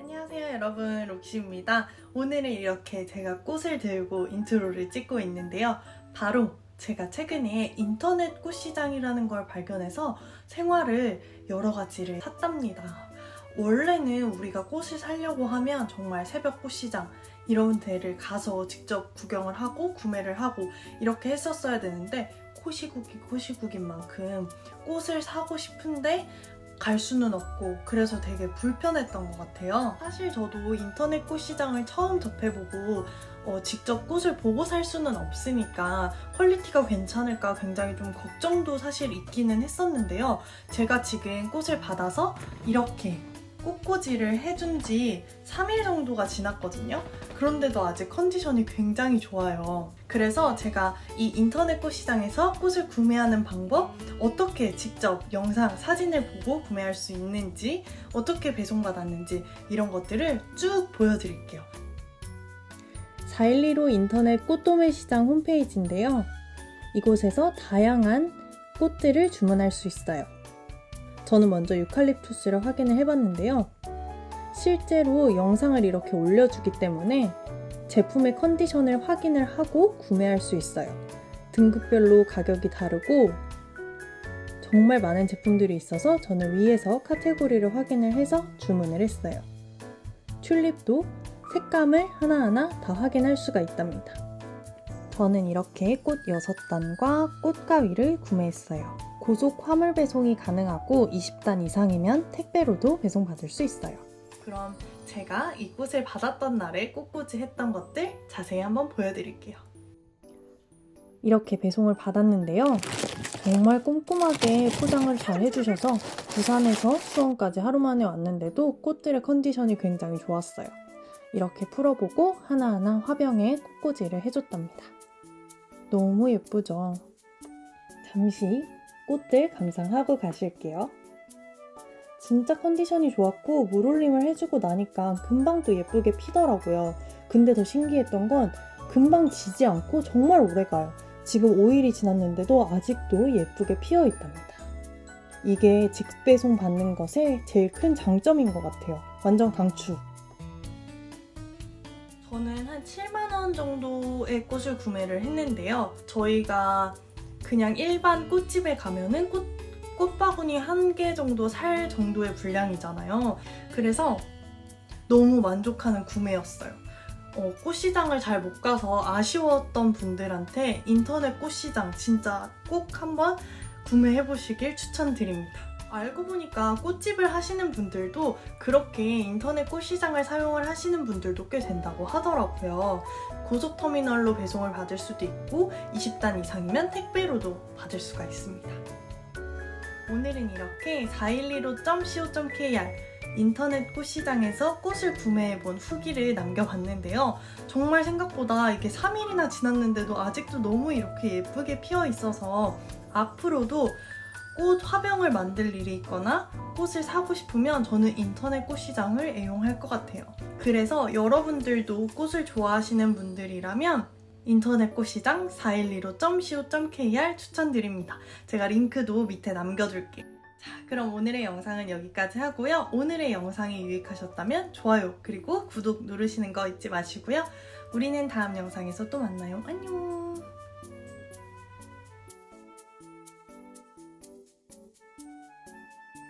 안녕하세요 여러분. 록시입니다. 오늘은 이렇게 제가 꽃을 들고 인트로를 찍고 있는데요. 바로 제가 최근에 인터넷 꽃시장이라는 걸 발견해서 생활을 여러 가지를 샀답니다 원래는 우리가 꽃을 사려고 하면 정말 새벽 꽃시장 이런 데를 가서 직접 구경을 하고 구매를 하고 이렇게 했었어야 되는데 코시국이 코시국인 만큼 꽃을 사고 싶은데 갈 수는 없고 그래서 되게 불편했던 것 같아요. 사실 저도 인터넷 꽃 시장을 처음 접해보고 어, 직접 꽃을 보고 살 수는 없으니까 퀄리티가 괜찮을까 굉장히 좀 걱정도 사실 있기는 했었는데요. 제가 지금 꽃을 받아서 이렇게 꽃꽂이를 해준 지 3일 정도가 지났거든요. 그런데도 아직 컨디션이 굉장히 좋아요. 그래서 제가 이 인터넷 꽃 시장에서 꽃을 구매하는 방법, 어떻게 직접 영상, 사진을 보고 구매할 수 있는지, 어떻게 배송받았는지 이런 것들을 쭉 보여드릴게요. 412로 인터넷 꽃도매 시장 홈페이지인데요. 이곳에서 다양한 꽃들을 주문할 수 있어요. 저는 먼저 유칼립투스를 확인을 해봤는데요. 실제로 영상을 이렇게 올려주기 때문에 제품의 컨디션을 확인을 하고 구매할 수 있어요. 등급별로 가격이 다르고 정말 많은 제품들이 있어서 저는 위에서 카테고리를 확인을 해서 주문을 했어요. 튤립도 색감을 하나하나 다 확인할 수가 있답니다. 저는 이렇게 꽃 6단과 꽃가위를 구매했어요. 고속 화물 배송이 가능하고 20단 이상이면 택배로도 배송받을 수 있어요. 그럼 제가 이 꽃을 받았던 날에 꽃꽂이 했던 것들 자세히 한번 보여드릴게요. 이렇게 배송을 받았는데요. 정말 꼼꼼하게 포장을 잘 해주셔서 부산에서 수원까지 하루 만에 왔는데도 꽃들의 컨디션이 굉장히 좋았어요. 이렇게 풀어보고 하나하나 화병에 꽃꽂이를 해줬답니다. 너무 예쁘죠? 잠시 꽃들 감상하고 가실게요. 진짜 컨디션이 좋았고 물올림을 해주고 나니까 금방 또 예쁘게 피더라고요. 근데 더 신기했던 건 금방 지지 않고 정말 오래 가요. 지금 5일이 지났는데도 아직도 예쁘게 피어 있답니다. 이게 직배송 받는 것의 제일 큰 장점인 것 같아요. 완전 강추. 저는 한 7만원 정도의 꽃을 구매를 했는데요. 저희가 그냥 일반 꽃집에 가면은 꽃, 꽃바구니 한 개 정도 살 정도의 분량이잖아요. 그래서 너무 만족하는 구매였어요. 어, 꽃시장을 잘 못 가서 아쉬웠던 분들한테 인터넷 꽃시장 진짜 꼭 한번 구매해보시길 추천드립니다. 알고 보니까 꽃집을 하시는 분들도 그렇게 인터넷 꽃시장을 사용을 하시는 분들도 꽤 된다고 하더라고요. 고속터미널로 배송을 받을 수도 있고 20단 이상이면 택배로도 받을 수가 있습니다. 오늘은 이렇게 412로.co.kr 인터넷 꽃시장에서 꽃을 구매해본 후기를 남겨봤는데요. 정말 생각보다 이게 3일이나 지났는데도 아직도 너무 이렇게 예쁘게 피어 있어서 앞으로도 꽃 화병을 만들 일이 있거나 꽃을 사고 싶으면 저는 인터넷 꽃시장을 애용할 것 같아요. 그래서 여러분들도 꽃을 좋아하시는 분들이라면 인터넷 꽃시장 412로.co.kr 추천드립니다. 제가 링크도 밑에 남겨둘게요. 자, 그럼 오늘의 영상은 여기까지 하고요. 오늘의 영상이 유익하셨다면 좋아요, 그리고 구독 누르시는 거 잊지 마시고요. 우리는 다음 영상에서 또 만나요. 안녕!